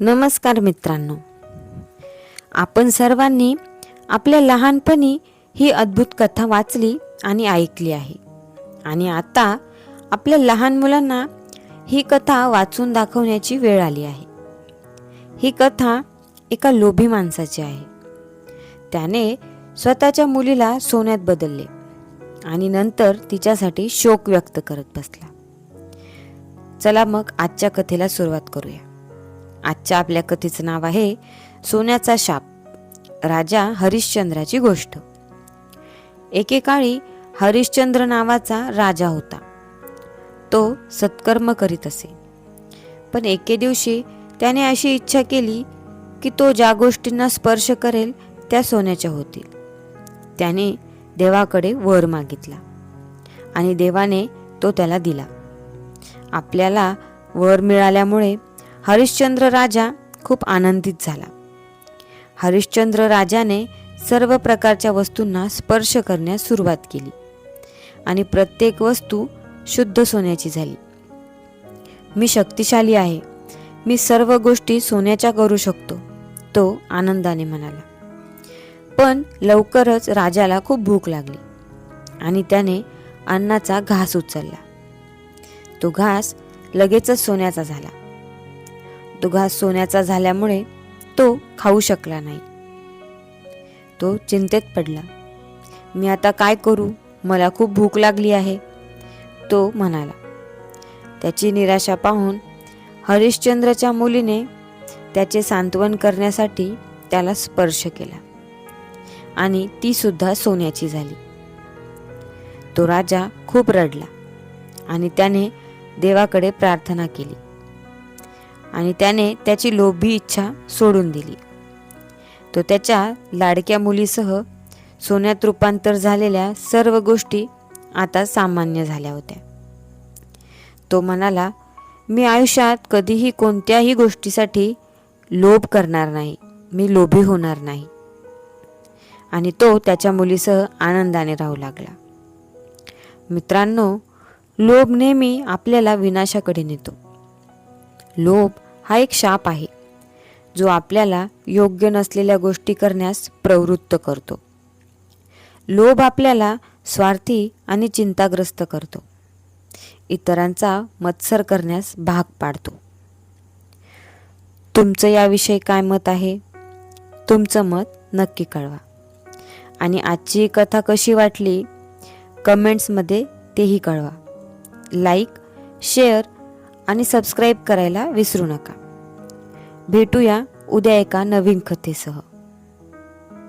नमस्कार मित्रांनो. आपण सर्वांनी आपल्या लहानपणी ही अद्भुत कथा वाचली आणि ऐकली आहे. आणि आता आपल्या लहान मुलांना ही कथा वाचून दाखवण्याची वेळ आली आहे. ही कथा एका लोभी माणसाची आहे. त्याने स्वतःच्या मुलीला सोन्यात बदलले आणि नंतर तिच्यासाठी शोक व्यक्त करत बसला. चला मग आजच्या कथेला सुरुवात करूया. आजच्या आपल्या कथेचं नाव आहे सोन्याचा शाप. राजा हरिश्चंद्राची गोष्ट. एकेकाळी हरिश्चंद्र नावाचा राजा होता. तो सत्कर्म करीत असे. पण एके दिवशी त्याने अशी इच्छा केली की तो ज्या गोष्टींना स्पर्श करेल त्या सोन्याच्या होतील. त्याने देवाकडे वर मागितला आणि देवाने तो त्याला दिला. आपल्याला वर मिळाल्यामुळे हरिश्चंद्र राजा खूप आनंदित झाला. हरिश्चंद्र राजाने सर्व प्रकारच्या वस्तूंना स्पर्श करण्यास सुरुवात केली आणि प्रत्येक वस्तू शुद्ध सोन्याची झाली. मी शक्तिशाली आहे. मी सर्व गोष्टी सोन्याच्या करू शकतो तो आनंदाने म्हणाला. पण लवकरच राजाला खूप भूक लागली आणि त्याने अन्नाचा घास उचलला. तो घास लगेचच सोन्याचा झाला. तो घास सोन्याचा झाल्यामुळे तो खाऊ शकला नाही. तो चिंतेत पडला. मी आता काय करू? मला खूप भूक लागली आहे. तो म्हणाला. त्याची निराशा पाहून हरिश्चंद्रच्या मुलीने त्याचे सांत्वन करण्यासाठी त्याला स्पर्श केला आणि ती सुद्धा सोन्याची झाली. तो राजा खूप रडला आणि त्याने देवाकडे प्रार्थना केली. आणि त्याने त्याची लोभी इच्छा सोडून दिली. तो त्याच्या लाडक्या मुलीसह सोन्यात रूपांतर झालेल्या सर्व गोष्टी आता सामान्य झाल्या होत्या. तो म्हणाला मी आयुष्यात कधीही कोणत्याही गोष्टीसाठी लोभ करणार नाही. मी लोभी होणार नाही. आणि तो त्याच्या मुलीसह आनंदाने राहू लागला. मित्रांनो लोभ नेहमी आपल्याला विनाशाकडे नेतो. लोभ हा एक शाप आहे जो आपल्याला योग्य नसलेल्या गोष्टी करण्यास प्रवृत्त करतो. लोभ आपल्याला स्वार्थी आणि चिंताग्रस्त करतो. इतरांचा मत्सर करण्यास भाग पाडतो. तुमचं याविषयी काय मत आहे? तुमचं मत नक्की कळवा. आणि आजची कथा कशी वाटली? कमेंट्समध्ये तेही कळवा. लाईक शेअर आणि सबस्क्राईब करायला विसरू नका. भेटूया उद्या एका नवीन कथेसह.